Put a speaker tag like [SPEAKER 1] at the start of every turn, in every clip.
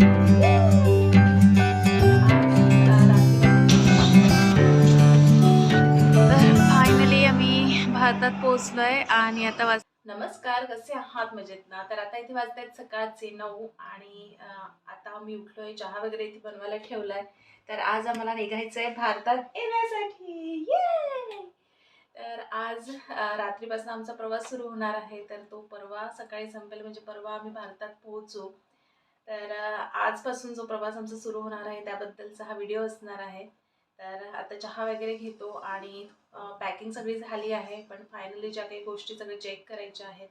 [SPEAKER 1] तर आम्ही भारतात पोहोचलोय आणि आता वाज नमस्कार कसे आहात मजेत ना तर आता इथे वाजत आहेत सकाळचे नऊ आणि आता मी उठलोय चहा वगैरे इथे बनवायला ठेवलाय. तर आज आम्हाला निघायचं आहे भारतात येण्यासाठी. तर आज रात्रीपासून आमचा प्रवास सुरू होणार आहे. तर तो परवा सकाळी संपेल म्हणजे परवा आम्ही भारतात पोहोचू. तर आजपासून जो प्रवास आमचा सुरू होणार आहे त्याबद्दलचा हा व्हिडिओ असणार आहे. तर आता चहा वगैरे घेतो आणि पॅकिंग सगळी झाली आहे पण फायनली ज्या काही गोष्टी सगळे चेक करायच्या आहेत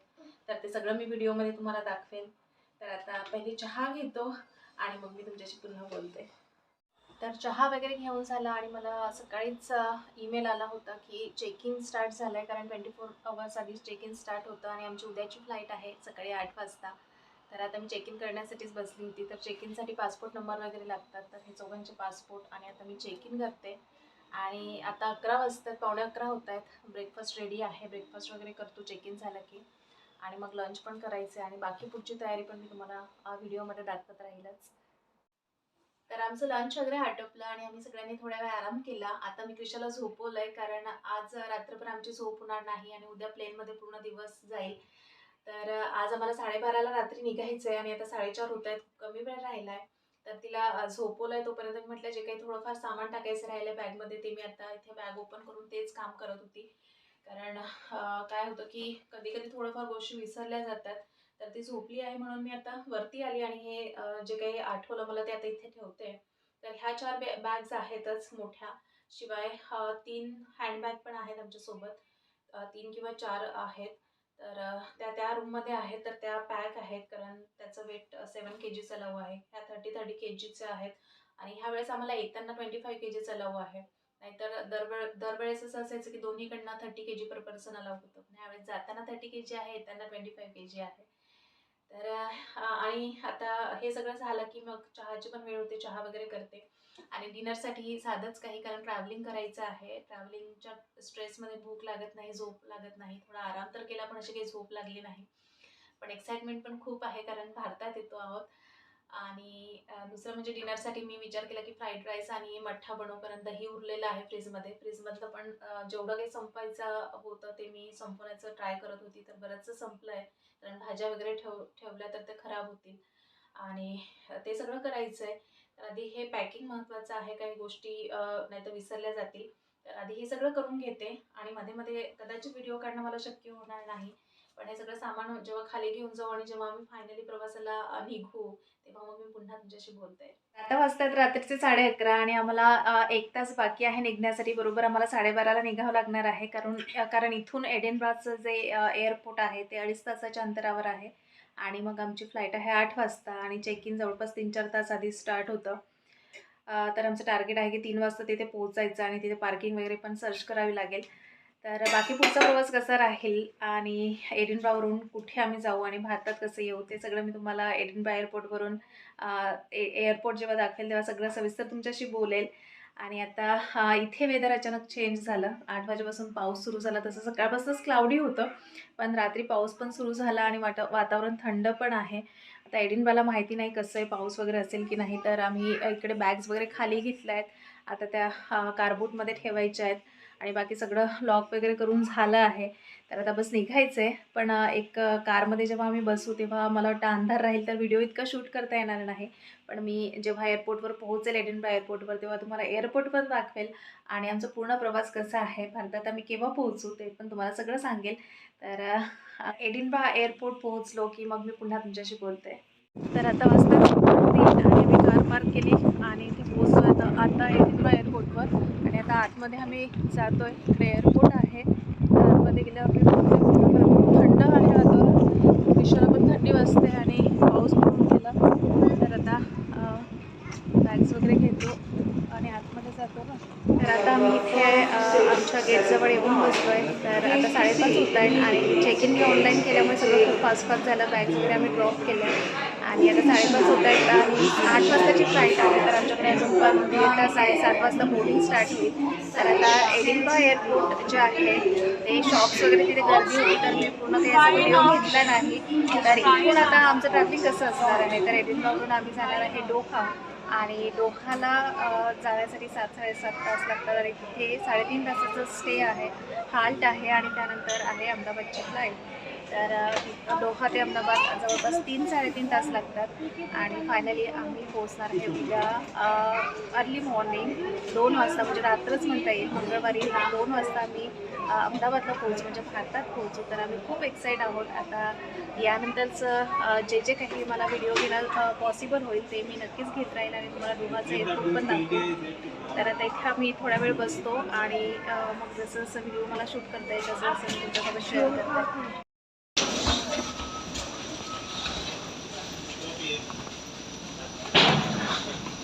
[SPEAKER 1] तर ते सगळं मी व्हिडिओमध्ये तुम्हाला दाखवेन. तर आता पहिली चहा घेतो आणि मग मी तुमच्याशी पुन्हा बोलते. तर चहा वगैरे घेऊन झाला आणि मला सकाळीच ईमेल आला होता की चेक इन स्टार्ट झालं आहे कारण ट्वेंटी फोर आवर्स आधीच चेक इन स्टार्ट होतं आणि आमची उद्याची फ्लाईट आहे सकाळी आठ वाजता. तर आता मी चेक इन करण्यासाठीच बसली होती. तर चेक इनसाठी पासपोर्ट नंबर वगैरे लागतात. तर हे चौघांचे पासपोर्ट आणि आता मी चेक इन करते. आणि आता अकरा वाजतात पावणे अकरा होत आहेत ब्रेकफास्ट रेडी आहे. ब्रेकफास्ट वगैरे करतो चेक इन झालं की. आणि मग लंच पण करायचं आहे आणि बाकी पुढची तयारी पण मी तुम्हाला व्हिडिओमध्ये दाखवत राहीलच. तर आमचं लंच वगैरे आटोपलं आणि आम्ही सगळ्यांनी थोड्या वेळ आराम केला. आता मी क्रिशाला झोपवलं आहे कारण आज रात्रभर आमची झोप होणार नाही आणि उद्या प्लेनमध्ये पूर्ण दिवस जाईल. तर आज आम्हाला साडेबाराला रात्री निघायचं आहे आणि आता साडेचार होत आहेत. कमी वेळ राहिला आहे तर तिला झोपवलं झोपवलंय तोपर्यंत मी म्हटलं जे काही थोडंफार सामान टाकायचं राहिलं बॅगमध्ये ते मी आता इथे बॅग ओपन करून तेच काम करत होती. कारण काय होतं की कधी कधी थोडंफार गोष्टी विसरल्या जातात. तर ती झोपली आहे म्हणून मी आता वरती आली आणि हे जे काही आठवलं मला ते आता इथे ठेवते. तर ह्या चार बॅ बॅग्स आहेतच मोठ्या. शिवाय तीन हँडबॅग पण आहेत आमच्यासोबत. तीन किंवा चार आहेत. तर त्या त्या रूममध्ये आहेत तर त्या पॅक आहेत कारण त्याचं वेट सेवन के जीचं लव आहे. ह्या थर्टी थर्टी के जीचे आहेत. आणि ह्या वेळेस आम्हाला येताना ट्वेंटी फाईव्ह के जीचं लव आहे. नाहीतर दरवेळ दरवेळेस असं असायचं की दोन्हीकडनं thirty K G per person allow होतं. पण ह्यावेळेस जाताना थर्टी के जी आहे येताना ट्वेंटी फाईव्ह के जी आहे. तर आणि आता हे सगळं झालं की मग चहाची पण वेळ होते चहा वगैरे करते. आणि डिनरसाठी साधंच काही कारण ट्रॅव्हलिंग करायचं आहे. ट्रॅव्हलिंगच्या स्ट्रेसमध्ये भूक लागत नाही झोप लागत नाही. थोडा आराम तर केला पण अशी काही झोप लागली नाही. पण एक्साइटमेंट पण खूप आहे कारण भारतात येतो आहोत. आणि दुसरं म्हणजे डिनरसाठी मी विचार केला की फ्राईड राईस आणि मठ्ठा बनवपर्यंत दही उरलेलं आहे फ्रीजमध्ये फ्रीजमधलं पण जेवढं काही संपायचं होतं ते मी संपवण्याचं ट्राय करत होती तर बरंचसं संपलं आहे कारण भाज्या वगैरे ठेव ठेवल्या तर ते खराब होतील. आणि ते सगळं करायचं आहे तर आधी हे पॅकिंग महत्त्वाचं आहे. काही गोष्टी नाहीतर विसरल्या जातील. तर आधी हे सगळं करून घेते. आणि मध्ये मध्ये कदाचित व्हिडिओ काढणं मला शक्य होणार नाही. पण हे सगळं सामान जेव्हा खाली घेऊन जाऊ आणि जेव्हा आम्ही फायनली प्रवासाला निघू तेव्हा मग मी पुन्हा तुमच्याशी बोलते. आता वाजतात रात्रीचे साडे अकरा आणि आम्हाला एक तास बाकी आहे निघण्यासाठी. बरोबर आम्हाला साडेबाराला निघावं लागणार आहे. कारण कारण इथून एडेनब्राचं जे एअरपोर्ट आहे ते अडीच तासाच्या अंतरावर आहे. आणि मग आमची फ्लाईट आहे आठ वाजता आणि चेक इन जवळपास तीन चार तास आधी स्टार्ट होतं. तर आमचं टार्गेट आहे की तीन वाजता तिथे पोहोचायचं आणि तिथे पार्किंग वगैरे पण सर्च करावी लागेल. तर बाकी पुढचा प्रवास कसा राहील आणि एडिनबावरून कुठे आम्ही जाऊ आणि भारतात कसं येऊ ते सगळं मी तुम्हाला एडिनबा एअरपोर्टवरून एअरपोर्ट जेव्हा दाखवेल तेव्हा सगळं सविस्तर तुमच्याशी बोलेल. आणि आता इथे वेदर अचानक चेंज झालं. आठ वाजेपासून पाऊस सुरू झाला. तसं सकाळपासूनच क्लाउडी होतं. पण रात्री पाऊस पण सुरू झाला आणि वाटा वातावरण थंड पण आहे. आता एडिनबाला माहिती नाही कसं आहे पाऊस वगैरे असेल की नाही तर आम्ही इकडे बॅग्स वगैरे खाली घेतल्या आहेत आता त्या कार्बोटमध्ये ठेवायच्या आहेत. आणि बाकी सगळं लॉक वगैरे करून झालं आहे. तर आता बस निघायचं आहे पण एक कारमध्ये जेव्हा आम्ही बसू तेव्हा मला वाटतं अंधार राहील तर व्हिडिओ इतका शूट करता येणार नाही. पण मी जेव्हा एअरपोर्टवर पोहोचेल एडिनबा एअरपोर्टवर तेव्हा तुम्हाला एअरपोर्ट पण दाखवेल. आणि आमचा पूर्ण प्रवास कसा आहे भारतात आम्ही केव्हा पोहोचू ते पण तुम्हाला सगळं सांगेल. तर एडिनबा एअरपोर्ट पोहोचलो की मग मी पुन्हा तुमच्याशी बोलते. तर आता वाजता आणि मी कार पार्क केली आणि इथे पोहोचलो आता आता एडिनब्रा एअरपोर्टवर आणि आता आतमध्ये आम्ही जातो आहे इकडे एअरपोर्ट आहे. आतमध्ये गेल्यावर खूप थंड आहे वातावरण. विश्वाला पण थंडी वाजते आणि पाऊस पडून गेला. तर आता बॅग्स वगैरे घेतो आणि आतमध्ये जातो ना. तर आता आम्ही इथे आमच्या गेटजवळ येऊन बसलो आहे तर आता साडेपाच होत आहेत आणि चेक इन मी ऑनलाईन केल्यामुळे सगळं खूप फास्ट फास्ट झालं. बॅग्स वगैरे आम्ही ड्रॉप केलं. आणि आता साडेपाच होत आहेत आणि आठ वाजताची फ्लाईट आहे. तर आमच्याकडे अजून पण दीड साडेसात वाजता बोर्डिंग स्टार्ट होईल. तर आता एडिनबा एअरपोर्ट जे आहे ते शॉप्स वगैरे तिथे गर्दी होती. तर मी पूर्ण काही व्हिडिओ घेतला नाही. तर इथून आता आमचं ट्रॅफिक कसं असणार आहे? तर एडिनबावरून आम्ही जाणार आहे डोखा आणि दोघांना जाण्यासाठी सात साडेसात तास लागतात आणि तिथे साडेतीन तासाचं स्टे आहे. हाल्ट आहे आणि त्यानंतर आहे अहमदाबाद चिपलाई तर दोहा ते अहमदाबाद जवळपास तीन साडेतीन तास लागतात. आणि फायनली आम्ही पोहोचणार आहे उद्या अर्ली मॉर्निंग दोन वाजता म्हणजे रात्रच म्हणता येईल. मंगळवारी दोन वाजता आम्ही अहमदाबादला पोहोचू म्हणजे भारतात पोहोचू. तर आम्ही खूप एक्साईट आहोत. आता यानंतरचं जे जे काही मला व्हिडिओ घेणं पॉसिबल होईल ते मी नक्कीच घेत राहील आणि तुम्हाला दोघांचं एअरपोर्ट पण दाखवेल. तर आता इथे आम्ही थोडा वेळ बसतो आणि मग जसं जसं व्हिडिओ मला शूट करता येईल तसं असं मी तुमच्यासोबत शेअर करते.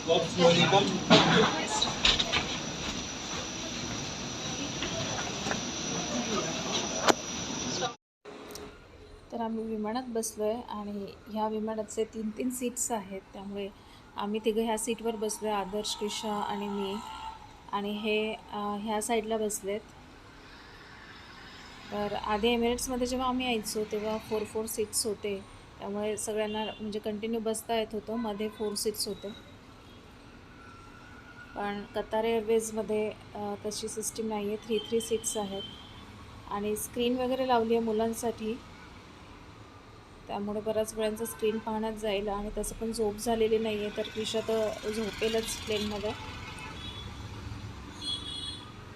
[SPEAKER 1] तर आम्ही विमानात बसलो आहे आणि ह्या विमानाचे तीन तीन सीट्स आहेत. त्यामुळे आम्ही तिघं ह्या सीटवर बसलो आहे आदर्श कृषा आणि मी. आणि हे ह्या साईडला बसलेत. तर आधी एमिरेट्समध्ये जेव्हा आम्ही यायचो तेव्हा फोर फोर सीट्स होते. त्यामुळे सगळ्यांना म्हणजे कंटिन्यू बसता येत होतं. मध्ये फोर सीट्स होते. पण कतार एअरवेजमध्ये तशी सिस्टीम नाही आहे थ्री थ्री सीट्स आहेत आणि स्क्रीन वगैरे लावली आहे मुलांसाठी. त्यामुळे बऱ्याच वेळांचं स्क्रीन पाहण्यात जाईल. आणि तसं पण झोप झालेली नाही आहे तर क्रिशा तर झोपेलच प्लेनमध्ये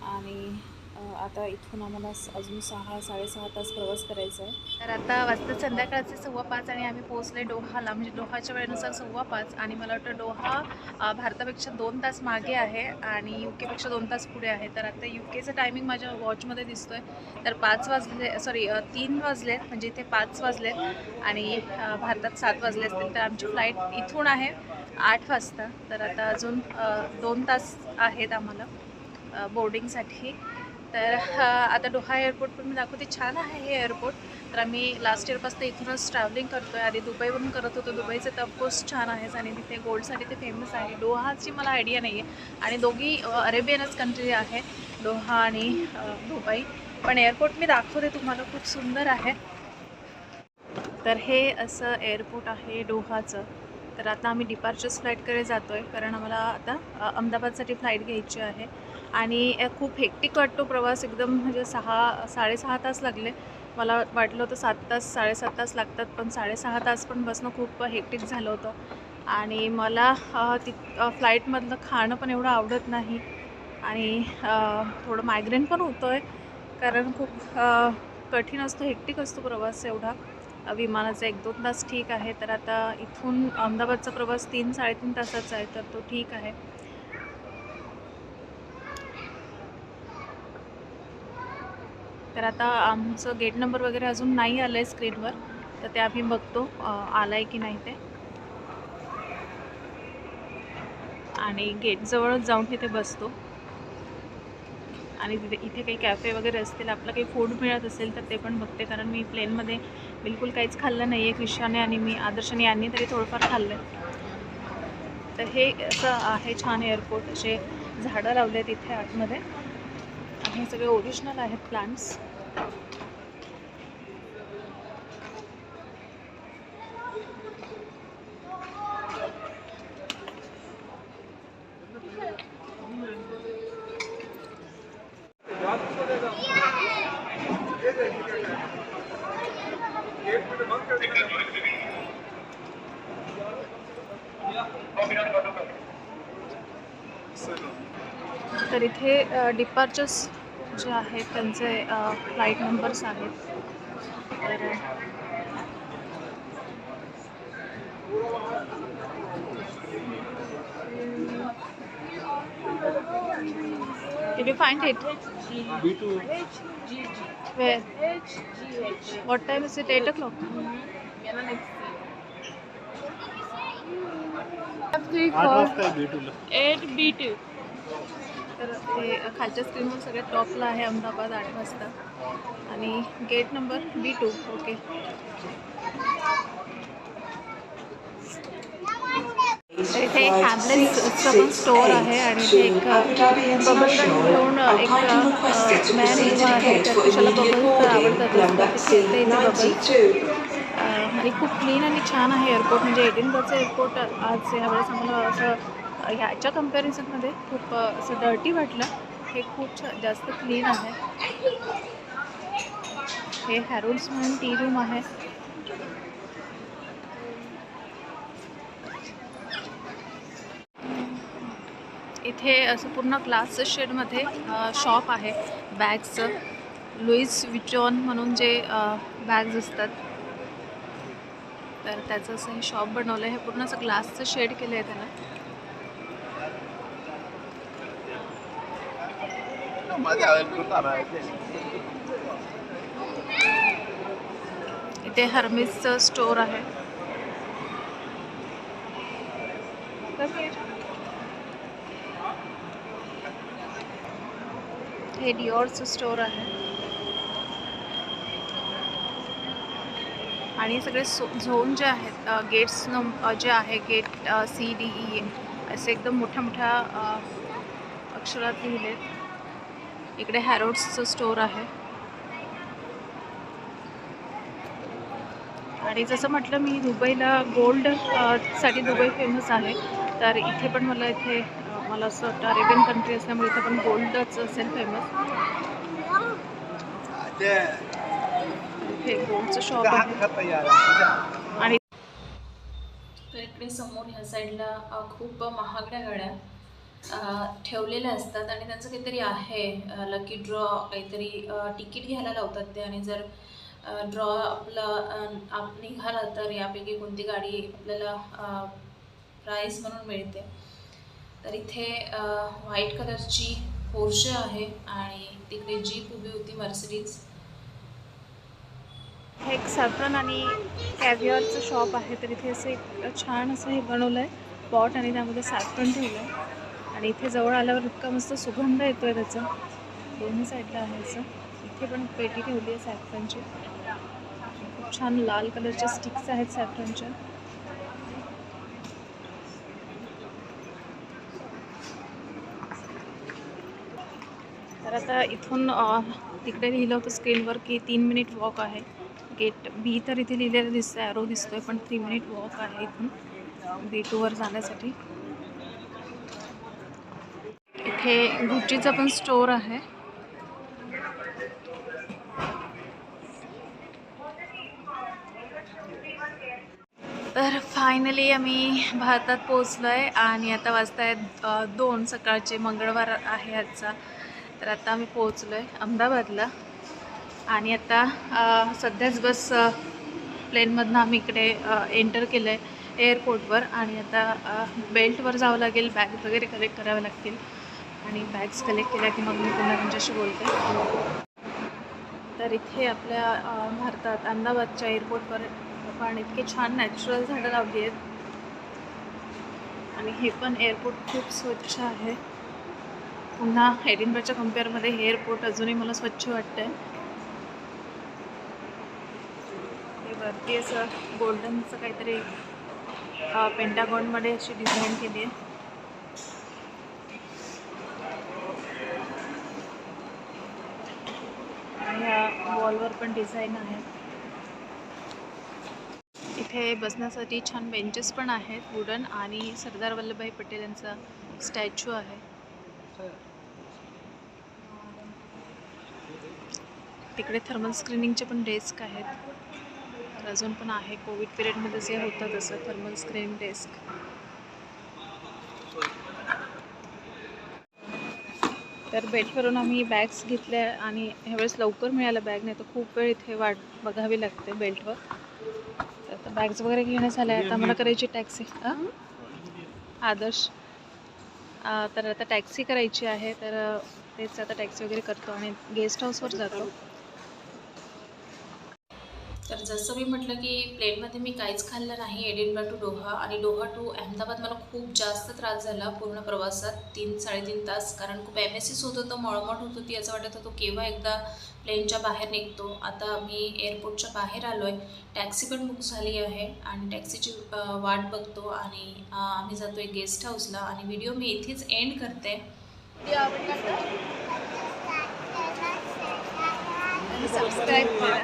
[SPEAKER 1] आणि आता इथून आम्हाला अजून सहा साडेसहा तास प्रवास करायचा आहे. तर आता वाजता संध्याकाळचे सव्वा पाच आणि आम्ही पोहोचले डोहाला. म्हणजे डोहाच्या वेळेनुसार सव्वा पाच आणि मला वाटतं डोहा भारतापेक्षा दोन तास मागे आहे आणि यू केपेक्षा दोन तास पुढे आहे. तर आता यू केचं टायमिंग माझ्या वॉचमध्ये दिसतो आहे तर पाच वाजले सॉरी तीन वाजलेत म्हणजे इथे पाच वाजलेत आणि भारतात सात वाजले असतील. तर आमची फ्लाईट इथून आहे आठ वाजता. तर आता अजून दोन तास आहेत आम्हाला बोर्डिंगसाठी तर आता डोहा एअरपोर्ट पण मी दाखवते. छान आहे हे एअरपोर्ट तर आम्ही लास्ट इयरपासून इथूनच ट्रॅव्हलिंग करतो आहे आधी दुबईवरून करत होतो. दुबईचं तर ऑफकोर्स छान आहेच आणि तिथे गोल्डसाठी ते फेमस आहे. डोहाची मला आयडिया नाही आहे आणि दोघी अरेबियनच कंट्री आहे. डोहा आणि दुबई. पण एअरपोर्ट मी दाखवते तुम्हाला. खूप सुंदर आहे. तर हे असं एअरपोर्ट आहे डोहाचं. तर आता आम्ही डिपार्चर्स फ्लाईटकडे जातो आहे कारण आम्हाला आता अहमदाबादसाठी फ्लाईट घ्यायची आहे. आणि खूप हेक्टिक वाटतो प्रवास. एकदम म्हणजे सहा साडेसहा तास लागले. मला वाटलं होतं सात तास साडेसात तास लागतात पण साडेसहा तास पण बसणं खूप हेक्टिक झालं होतं. आणि मला ति फ्लाईटमधलं खाणं पण एवढं आवडत नाही. आणि थोडं मायग्रेन पण होतं आहे कारण खूप कठीण असतो हेक्टिक असतो प्रवास एवढा. विमानाचा एक दोन तास ठीक आहे. तर आता इथून अहमदाबादचा प्रवास तीन साडेतीन तासाचा आहे. तर तो ठीक आहे. तर आता आमचं गेट नंबर वगैरे अजून नाही आलं आहे स्क्रीनवर. तर ते आम्ही बघतो आलं आहे की नाही ते. आणि गेटजवळच जाऊन तिथे बसतो. आणि तिथे इथे काही कॅफे वगैरे असतील आपलं काही फूड मिळत असेल तर ते पण बघते. कारण मी प्लेनमध्ये बिलकुल काहीच खाल्लं नाही आहे क्रिशाने आणि मी आदर्शने यांनी तरी थोडंफार खाल्लं आहे तर हे असं आहे छान एअरपोर्ट असे झाडं लावले आहेत इथे आतमध्ये. आणि हे सगळे ओरिजिनल आहेत प्लांट्स तर इथे डिपार्चर्स जे आहेत त्यांचे फ्लाईट नंबर्स आहेत. तर Did you find it?
[SPEAKER 2] B2
[SPEAKER 1] Where? What time is it? 8 o'clock?
[SPEAKER 2] आठ वाजता आहे B2 ला
[SPEAKER 1] एट बी टू तर ते खालच्या स्क्रीनवर सगळ्यात टॉपला आहे अहमदाबाद आठ वाजता आणि gate number B two okay इथे हॅमलेट्सचं पण स्टोअर आहे आणि इथे एक बबलगन घेऊन एक मॅन उभा आहे तर त्याला बबल्स आवडतात खेळते इथे आणि खूप क्लीन आणि छान आहे एअरपोर्ट म्हणजे एडिनबर्गचं एअरपोर्ट आज यावेळेस आम्हाला असं ह्याच्या कम्पॅरिझनमध्ये खूप असं डर्टी वाटलं. हे खूप छा- जास्त क्लीन आहे. हे हॅरोल्ड्स म्हणून टी रूम आहे. इथे असं पूर्ण ग्लास शेडमध्ये शॉप आहे बॅग्सचं. लुईस विचॉन म्हणून जे बॅग्स असतात. तर त्याचं असं हे शॉप बनवलं आहे. हे पूर्ण असं ग्लासचं शेड केलं आहे त्यानं. इथे हर्मिसचं स्टोअर आहे. हे डिओरचं स्टोअर आहे. आणि सगळे सो झोन जे आहेत गेट्स नम जे आहे गेट सी डी ई असे एकदम मोठ्या मोठ्या अक्षरात लिहिलेत इकडे हॅरोड्सचं स्टोअर आहे. आणि जसं म्हटलं मी दुबईला गोल्डसाठी दुबई फेमस आहे. तर इथे पण मला इथे मला असं वाटतं अरेबियन कंट्री असल्यामुळे इथे पण गोल्डच असेल फेमस इथे गोल्डचं शॉप आहे. आणि तर इकडे समोर ह्या साईडला खूप महागड्या गाड्या ठेवलेल्या असतात आणि त्यांचं काहीतरी आहे. लकी ड्रॉ काहीतरी तिकीट घ्यायला लावतात ते आणि जर ड्रॉ आपला आप निघाला तर यापैकी कोणती गाडी आपल्याला प्राईज म्हणून मिळते. तर इथे व्हाईट कलरची पोर्शे आहे आणि तिकडे जीप उभी होती मर्सिडीज हे एक सॅफ्रन आणि कॅव्हिअरचं शॉप आहे तर इथे असं एक छान असं हे बनवलं आहे पॉट आणि त्यामध्ये सॅफ्रन ठेवलं आहे आणि इथे जवळ आल्यावर इतका मस्त सुगंध येतो आहे त्याचा. दोन्ही साईडला आहे असं. इथे पण पेटी ठेवली आहे सॅफ्रनची खूप छान लाल कलरच्या स्टिक्स आहेत सॅफ्रनच्या आता इथून तिकडे लिहिलं होतं स्क्रीनवर की तीन मिनिट वॉक आहे. गेट बी तर इथे लिहिलेलं दिसतं ॲरो दिसतोय पण थ्री मिनिट वॉक आहे इथून. बी टूवर जाण्यासाठी. इथे गुच्चीचा पण स्टोअर आहे. तर फायनली आम्ही भारतात पोचलो आहे आणि आता वाजत आहेत दोन सकाळचे मंगळवार आहे आजचा. तर आता आम्ही पोचलो आहे अहमदाबादला. आणि आता सध्याच बस प्लेनमधनं आम्ही इकडे एंटर केलं आहे एअरपोर्टवर. आणि आता बेल्टवर जावं लागेल बॅग वगैरे कलेक्ट कराव्या लागतील. आणि बॅग्स कलेक्ट केल्या की मग मी पुन्हा तुमच्याशी बोलते. तर इथे आपल्या भारतात अहमदाबादच्या एअरपोर्टवर पण इतके छान नॅचरल झाडं लावली आहेत. आणि हे पण एअरपोर्ट खूप स्वच्छ आहे. पुन्हा एडिनबर्गच्या कम्पेअरमध्ये हे एअरपोर्ट अजूनही मला स्वच्छ वाटतं आहे हे वरती असं गोल्डनचं काहीतरी पेंटागॉनमध्ये अशी डिझाईन केली आहे. ह्या वॉलवर पण डिझाईन आहे. इथे बसण्यासाठी छान बेंचेस पण आहेत वुडन आणि सरदार वल्लभभाई पटेल यांचा स्टॅच्यू आहे. तिकडे थर्मल स्क्रीनिंगचे पण डेस्क आहेत. अजून पण आहे. कोविड पिरियडमध्ये जे होतं तसं थर्मल स्क्रीनिंग डेस्क तर बेटवरून आम्ही बॅग्स घेतल्या आणि ह्यावेळेस लवकर मिळालं बॅग नाही तर खूप वेळ इथे वाट बघावी लागते बेल्टवर तर आता बॅग्स वगैरे घेण्यात झाल्या. आता मला करायची टॅक्सी आदर्श. तर आता टॅक्सी करायची आहे. तर तेच आता टॅक्सी वगैरे करतो आणि गेस्ट हाऊसवर जातो. तर जसं मी म्हटलं की प्लेनमध्ये मी काहीच खाल्लं नाही एडिनबर्ग टू डोहा आणि डोहा टू अहमदाबाद मला खूप जास्त त्रास झाला पूर्ण प्रवासात तीन साडेतीन तास. कारण खूप एम एस होत होतं मळमळ होत होती असं वाटत होतं केव्हा एकदा प्लेनच्या बाहेर निघतो. आता मी एअरपोर्टच्या बाहेर आलो आहे टॅक्सी पण बुक झाली आहे आणि टॅक्सीची वाट बघतो आणि आम्ही जातो आहे गेस्ट हाऊसला आणि व्हिडिओ मी इथेच एंड करते. सबस्क्राईब करा.